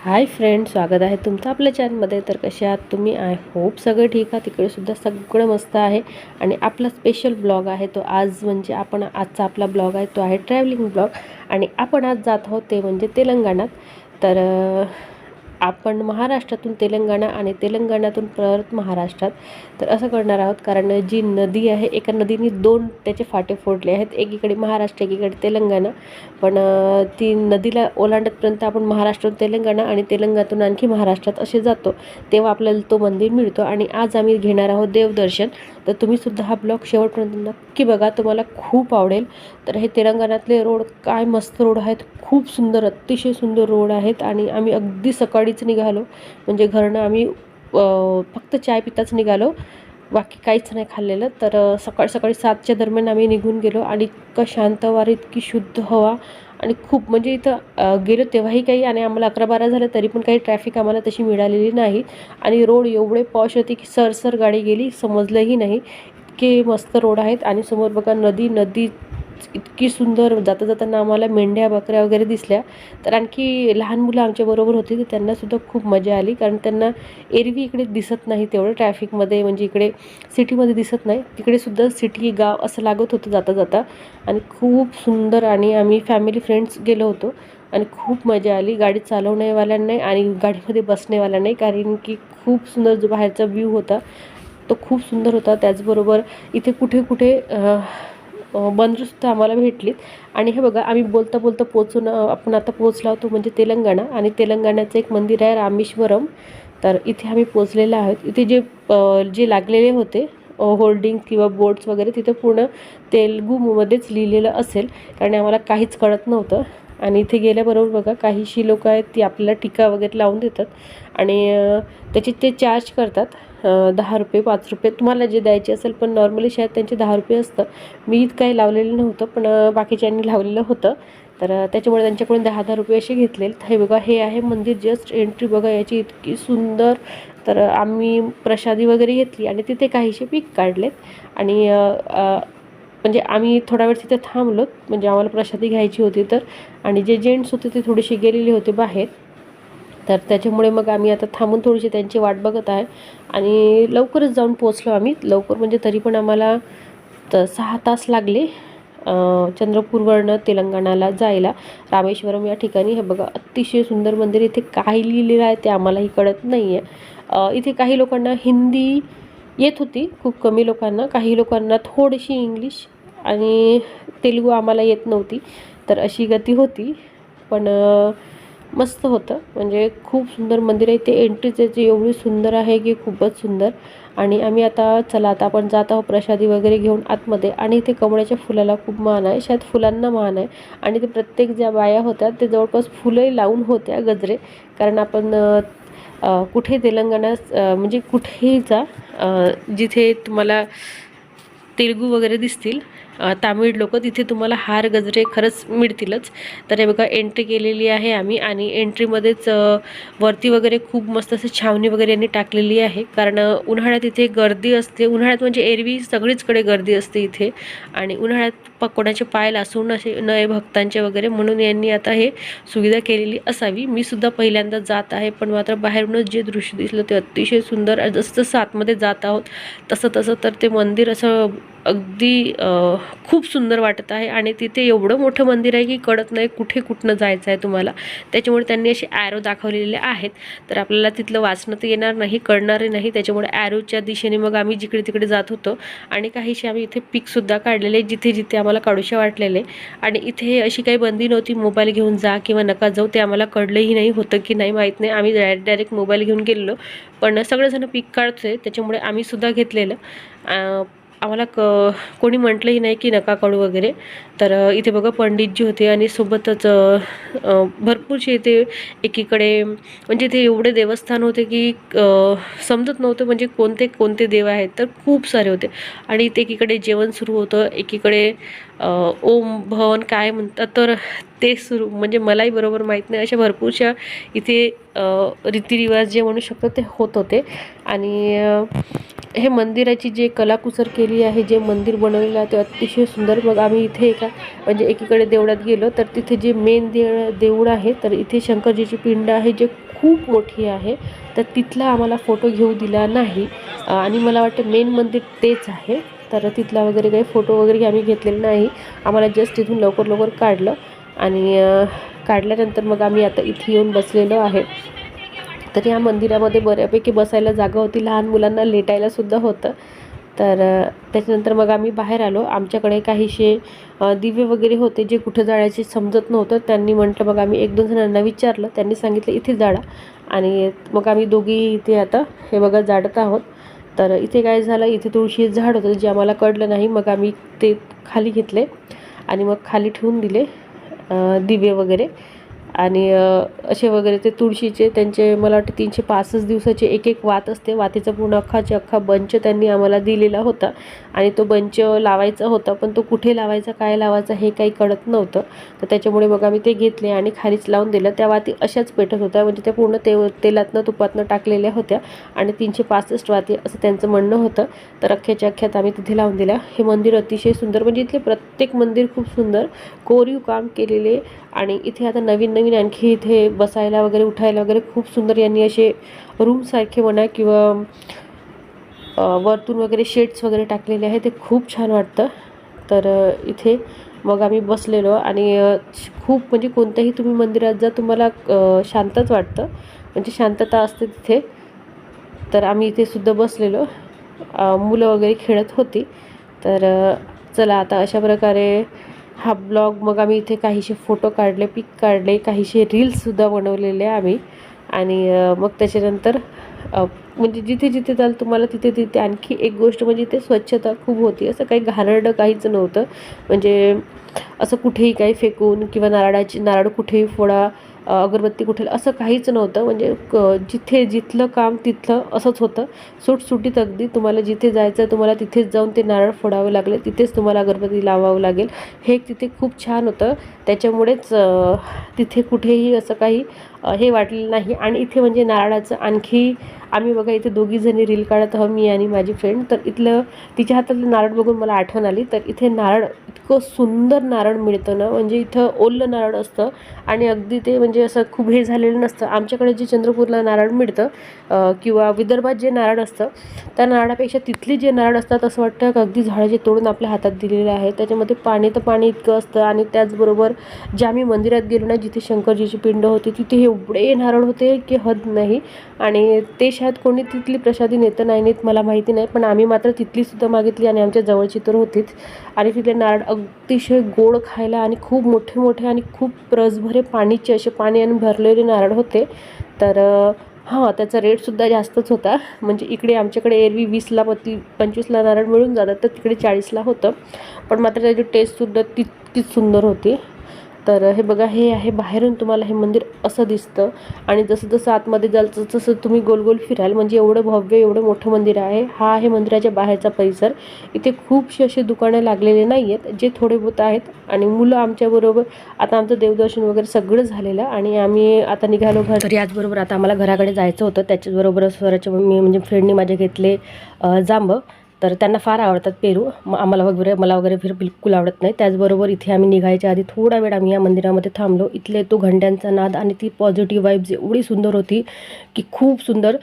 Hi friend स्वागत आहे तुमचं आपल्या चॅनलमध्ये. तर कसे आहात तुम्ही? आय होप सगळं ठीक आहे तिकडेसुद्धा सगळं मस्त आहे. आणि आपला स्पेशल ब्लॉग आहे तो आज म्हणजे आपण आजचा आपला ब्लॉग आहे तो आहे ट्रॅव्हलिंग ब्लॉग आणि आपण आज जात आहोत ते म्हणजे तेलंगणात. तर आपण महाराष्ट्रातून तेलंगणा आणि तेलंगणातून परत महाराष्ट्रात तर असं करणार आहोत. कारण जी नदी आहे एका नदीने दोन त्याचे फाटे फोडले आहेत. एकीकडे महाराष्ट्र एकीकडे तेलंगणा. पण ती नदीला ओलांडतपर्यंत आपण महाराष्ट्रातून तेलंगणा आणि तेलंगणातून आणखी महाराष्ट्रात असे जातो. तेव्हा आपल्याला तो मंदिर मिळतो आणि आज आम्ही घेणार आहोत देवदर्शन. तर तुम्हीसुद्धा हा ब्लॉग शेवटपर्यंत नक्की बघा. तुम्हाला खूप आवडेल. तर हे तेलंगणातले रोड काय मस्त रोड आहेत. खूप सुंदर अतिशय सुंदर रोड आहेत. आणि आम्ही अगदी सकाळी सकाळीच निघालो. म्हणजे घरनं आम्ही फक्त चाय पिताच निघालो. बाकी काहीच नाही खाल्लेलं. तर सकाळ सकाळी सातच्या दरम्यान आम्ही निघून गेलो आणि इतकं शांत वार इतकी शुद्ध हवा आणि खूप म्हणजे इथं गेलो तेव्हाही काही आणि आम्हाला अकरा बारा झालं तरी पण काही ट्रॅफिक आम्हाला तशी मिळालेली नाही. आणि रोड एवढे पॉश होते की सरसर गाडी गेली समजलंही नाही. इतके मस्त रोड आहेत आणि समोर बघा नदी नदी इतकी सुंदर जाता जाताना आम्हाला मेंढ्या बकऱ्या वगैरे दिसल्या. तर आणखी लहान मुलं आमच्याबरोबर होती तर त्यांनासुद्धा खूप मजा आली. कारण त्यांना एरवी इकडे दिसत नाही तेवढं ट्रॅफिकमध्ये म्हणजे इकडे सिटीमध्ये दिसत नाही. तिकडेसुद्धा सिटी गाव असं लागत होतं जाता जाता. आणि खूप सुंदर आणि आम्ही फॅमिली फ्रेंड्स गेलो होतो. आणि खूप मजा आली. गाडी चालवण्यावाल्यांना आणि गाडीमध्ये बसण्यावाला नाही कारण की खूप सुंदर जो बाहेरचा व्ह्यू होता तो खूप सुंदर होता. त्याचबरोबर इथे कुठे कुठे अ, बंदरसुद्धा आम्हाला भेटलीत. आणि हे बघा आम्ही बोलता बोलता पोचून आपण आता पोचला होतो म्हणजे तेलंगणा. आणि तेलंगणाचं एक मंदिर आहे रामेश्वरम. तर इथे आम्ही पोचलेलो आहोत. इथे जे जे लागलेले होते होल्डिंग किंवा बोर्ड्स वगैरे तिथे पूर्ण तेलगूमध्येच लिहिलेलं असेल. कारण आम्हाला काहीच कळत नव्हतं. आणि इथे गेल्याबरोबर बघा काहीशी लोक आहेत ती आपल्याला टीका वगैरे लावून देतात. आणि त्याचे ते चार्ज करतात. दहा रुपये पाच रुपये. तुम्हाला जे द्यायचे असेल पण नॉर्मली शायद त्यांचे दहा रुपये असतं. मी काही लावलेलं नव्हतं पण बाकीच्यांनी लावलेलं होतं. तर त्याच्यामुळे त्यांच्याकडून दहा दहा रुपये असे घेतले हे बघा हे आहे मंदिर जस्ट एंट्री बघा याची इतकी सुंदर. तर आम्ही प्रसादी वगैरे घेतली आणि तिथे काहीसे पीक काढलेत. आणि म्हणजे आम्ही थोडा वेळ तिथे थांबलो. म्हणजे आम्हाला प्रसादी घ्यायची होती तर. आणि जे जेंट्स होते ते थोडेसे गेलेले होते बाहेर. तर त्याच्यामुळे मग आम्ही आता थांबून थोडीशी त्यांची वाट बघत आहे. आणि लवकरच जाऊन पोचलो आम्ही. लवकर म्हणजे तरी पण आम्हाला त सहा तास लागले चंद्रपूरवरनं तेलंगणाला जायला. रामेश्वरम या ठिकाणी. हे बघा अतिशय सुंदर मंदिर. इथे काय लिहिलेलं आहे ते आम्हालाही कळत नाही आहे इथे काही लोकांना हिंदी येत होती. खूप कमी लोकांना. काही लोकांना थोडीशी इंग्लिश आणि तेलुगू आम्हाला येत नव्हती. तर अशी गती होती. पण मस्त होतं. म्हणजे खूप सुंदर मंदिर आहे. ते एंट्री त्याची एवढी सुंदर आहे की खूपच सुंदर. आणि आम्ही आता चला आता आपण जात आहोत प्रसादी वगैरे घेऊन आतमध्ये. आणि इथे कमळाच्या फुलाला खूप मान आहे. शायद फुलांना मान आहे. आणि ते प्रत्येक ज्या बाया होत्या ते जवळपास फुलंही लावून होत्या गजरे. कारण आपण कुठे तेलंगणा म्हणजे कुठेही जा जिथे तुम्हाला तेलगू वगैरे दिसतील तामिळ लोक तिथे तुम्हाला हार गजरे खरंच मिळतीलच. तर हे बघा एंट्री केलेली आहे आम्ही आणि एंट्रीमध्येच वरती वगैरे खूप मस्त असं छावणी वगैरे यांनी टाकलेली आहे. कारण उन्हाळ्यात इथे गर्दी असते. उन्हाळ्यात म्हणजे एरवी सगळीचकडे गर्दी असते इथे. आणि उन्हाळ्यात प कोणाचे पाय लासून असे नये भक्तांचे वगैरे म्हणून यांनी आता हे सुविधा केलेली असावी. मी सुद्धा पहिल्यांदा जात आहे पण मात्र बाहेरूनच जे दृश्य दिसलं ते अतिशय सुंदर जसं जसं आतमध्ये जात आहोत तसं तसं तर ते मंदिर असं अगदी खूप सुंदर वाटत आहे आणि तिथे एवढं मोठं मंदिर आहे की कळत नाही कुठे कुठनं जायचं आहे तुम्हाला. त्याच्यामुळे त्यांनी असे ॲरो दाखवलेले आहेत. तर आपल्याला तिथलं वाचणं तर येणार नाही कळणारही नाही. त्याच्यामुळे ॲरोच्या दिशेने मग आम्ही जिकडे तिकडे जात होतो. आणि काहीशी आम्ही इथे पिकसुद्धा काढलेले जिथे जिथे आम्हाला काढूशा वाटलेले. आणि इथे अशी काही बंदी नव्हती मोबाईल घेऊन जा किंवा नका जाऊ ते आम्हाला कळलंही नाही होतं की नाही माहीत नाही. आम्ही डायरेक्ट डायरेक्ट मोबाईल घेऊन गेलेलो. पण सगळेजण पिक काढतोय त्याच्यामुळे आम्ही सुद्धा घेतलेलं. आम्हाला क कोणी म्हटलंही नाही की नका काढू वगैरे. तर इथे बघा पंडितजी होते आणि सोबतच भरपूरशी भरपूरसे इथे एकीकडे म्हणजे इथे एवढे देवस्थान होते की समजत नव्हतं म्हणजे कोणते कोणते देव आहेत. तर खूप सारे होते. आणि इथे एकीकडे जेवण सुरू होतं एकीकडे ओम भवन काय म्हणतात तर ते सुरू म्हणजे मलाही बरोबर माहीत नाही. अशा भरपूरशा इथे रीतिरिवाज जे म्हणू शकतो ते होत होते. आणि हे मंदिराची जे कलाकुसर केली आहे जे मंदिर बनवलेलं आहे ते अतिशय सुंदर. मग आम्ही इथे एका म्हणजे एकीकडे देवळात गेलो तर तिथे जे मेन देव देऊळ आहे तर इथे शंकरजीची पिंड आहे जे खूप मोठी आहे. तर तिथला आम्हाला फोटो घेऊ दिला नाही. आणि मला वाटतं मेन मंदिर तेच आहे. तर तिथला वगैरे काही फोटो वगैरे आम्ही घेतलेले नाही. आम्हाला जस्ट तिथून लवकर लवकर काढलं. आणि काढल्यानंतर मग आम्ही आता इथे येऊन बसलेलो आहे. तर या मंदिरामध्ये बऱ्यापैकी बसायला जागा होती. लहान मुलांना लेटायला सुद्धा होतं. तर त्याच्यानंतर मग आम्ही बाहेर आलो. आमच्याकडे काहीसे दिवे वगैरे होते जे कुठं जाळायचे समजत नव्हतं. त्यांनी म्हटलं मग आम्ही एक दोन जणांना विचारलं. त्यांनी सांगितलं इथे जाळा आणि मग आम्ही दोघी इथे आता हे बघा जाडत आहोत. तर इथे काय झालं इथे तुळशी झाड होतं जे आम्हाला कळलं नाही. मग आम्ही ते खाली घेतले आणि मग खाली ठेवून दिले दिवे वगैरे. आणि असे वगैरे ते तुळशीचे त्यांचे मला वाटतं तीनशे पासष्ट दिवसाचे एक एक वात असते. वातीचा पूर्ण अख्खाचे अख्खा बंच त्यांनी आम्हाला दिलेला होता. आणि तो बंच लावायचा होता पण तो कुठे लावायचा काय लावायचा हे काही कळत नव्हतं. तर त्याच्यामुळे मग आम्ही ते घेतले आणि खालीच लावून दिलं. त्या वाती अशाच पेटत होत्या. म्हणजे त्या पूर्ण ते तेलातनं तुपातनं टाकलेल्या होत्या. आणि तीनशे पासष्ट वाती असं त्यांचं म्हणणं होतं. तर अख्ख्याच्या अख्ख्यात आम्ही तिथे लावून दिल्या. हे मंदिर अतिशय सुंदर म्हणजे इथले प्रत्येक मंदिर खूप सुंदर. कोरीव काम केलेले आणि इथे आता नवीन नवीन आणखी इथे बसायला वगैरे उठायला वगैरे खूप सुंदर यांनी असे रूमसारखे म्हणा किंवा वरतून वगैरे शेड्स वगैरे टाकलेले आहे ते खूप छान वाटतं. तर इथे मग आम्ही बसलेलो आणि खूप म्हणजे कोणत्याही तुम्ही मंदिरात जा तुम्हाला शांतच वाटतं. म्हणजे शांतता असते तिथे. तर आम्ही इथे सुद्धा बसलेलो. मुलं वगैरे खेळत होती. तर चला आता अशा प्रकारे हा ब्लॉग मग आम्ही इथे काहीसे फोटो काढले पिक काढले काहीसे रील्ससुद्धा बनवलेले आम्ही. आणि मग त्याच्यानंतर म्हणजे जिथे जिथे जाल तुम्हाला तिथे तिथे आणखी एक गोष्ट म्हणजे इथे स्वच्छता खूप होती. असं काही घाणरडं काहीच नव्हतं. म्हणजे असं कुठेही काही फेकून किंवा नारळाची नारळ कुठेही फोडा अगरबत्ती कुठे असं काहीच नव्हतं. म्हणजे क जिथे जिथलं काम तिथलं असंच होतं. सुटसुटीत अगदी तुम्हाला जिथे जायचं तुम्हाला तिथेच जाऊन ते नारळ फोडावे लागले तिथेच तुम्हाला अगरबत्ती लावावं लागेल. हे तिथे खूप छान होतं. त्याच्यामुळेच तिथे कुठेही असं काही हे वाटलेलं नाही. आणि इथे म्हणजे नारळाचं आणखी आम्ही बघा इथे दोघीजणी रील काढत आहोत मी आणि माझी फ्रेंड. तर इथलं तिच्या हातातलं नारळ बघून मला आठवण आली. तर इथे नारळ इतकं सुंदर नारळ मिळतं ना. म्हणजे इथं ओलं नारळ असतं आणि अगदी ते म्हणजे असं खूप हे झालेलं नसतं. आमच्याकडे जे चंद्रपूरला नारळ मिळतं किंवा विदर्भात जे नारळ असतं त्या नारळापेक्षा तिथली जे नारळ असतात असं वाटतं की अगदी झाडाचे तोडून आपल्या हातात दिलेलं आहे त्याच्यामध्ये पाणी तर पाणी इतकं असतं आणि त्याचबरोबर जे आम्ही मंदिरात गेलो ना जिथे शंकरजीची पिंड होती तिथे हे एवढे नारळ होते की हद नाही. आणि ते शायद कोणी तिथली प्रसादी नेतं नाही नेत मला माहिती नाही. पण आम्ही मात्र तिथलीसुद्धा मागितली आणि आमच्या जवळची तर होतीच. आणि तिथले नारळ अतिशय गोड खायला आणि खूप मोठे मोठे आणि खूप रसभरे पाणीचे असे पाणी आणि भरलेले नारळ होते. तर हां त्याचा रेटसुद्धा जास्तच होता. म्हणजे इकडे आमच्याकडे एरवी वीसला पती पंचवीसला नारळ मिळून जातात तर तिकडे चाळीसला होतं. पण मात्र त्याची टेस्टसुद्धा तितकीच सुंदर होती. तर हे बघा हे आहे बाहेरून तुम्हाला हे मंदिर असं दिसतं. आणि जसं जसं आतमध्ये जाल तसं तसं तुम्ही गोल गोल फिराल. म्हणजे एवढं भव्य एवढं मोठं मंदिर आहे. हा आहे मंदिराच्या बाहेरचा परिसर. इथे खूपशी असे दुकानं लागलेले नाही आहेत जे थोडे बहुत आहेत. आणि मुलं आमच्याबरोबर आता आमचं देवदर्शन वगैरे सगळं झालेलं आणि आम्ही आता निघालो घर. तर याचबरोबर आता आम्हाला घराकडे जायचं होतं. त्याच्याचबरोबर स्वराच्या मी म्हणजे फ्रेंडनी माझे घेतले जांब. तर त्यांना फार आवडतात पेरू. मग आम्हाला वगैरे मला वगैरे फिर बिलकुल आवडत नाही. त्याचबरोबर इथे आम्ही निघायच्या आधी थोडा वेळ आम्ही या मंदिरामध्ये थांबलो. इथले तो घंट्यांचा नाद आणि ती पॉझिटिव्ह वाईब्स एवढी सुंदर होती की खूप सुंदर.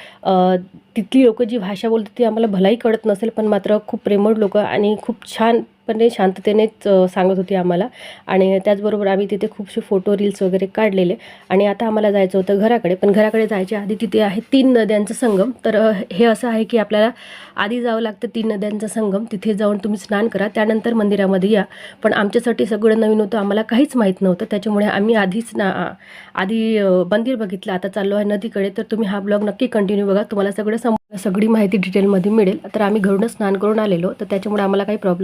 तिथली लोकं जी भाषा बोलतात ती आम्हाला भलाही कळत नसेल पण मात्र खूप प्रेमळ लोकं आणि खूप छान छानपणे शांततेनेच सांगत होती आम्हाला. आणि त्याचबरोबर आम्ही तिथे खूपसे फोटो रील्स वगैरे काढलेले. आणि आता आम्हाला जायचं होतं घराकडे. पण घराकडे जायच्या आधी तिथे आहे तीन नद्यांचा संगम. तर हे असं आहे की आपल्याला आधी जावं लागतं तीन नद्यांचा संगम. तिथे जाऊन तुम्ही स्नान करा. त्यानंतर मंदिरामध्ये या. पण आमच्यासाठी सगळं नवीन होतं. आम्हाला काहीच माहीत नव्हतं. त्याच्यामुळे आम्ही आधीच ना आधी मंदिर बघितलं. आता चाललो आहे नदीकडे. तर तुम्ही हा ब्लॉग नक्की कंटिन्यू बघा. तुम्हाला सगळं सम सगळी माहिती डिटेलमध्ये मिळेल. तर आम्ही घरूनच स्नान करून आलेलो. तर त्याच्यामुळे आम्हाला काही प्रॉब्लेम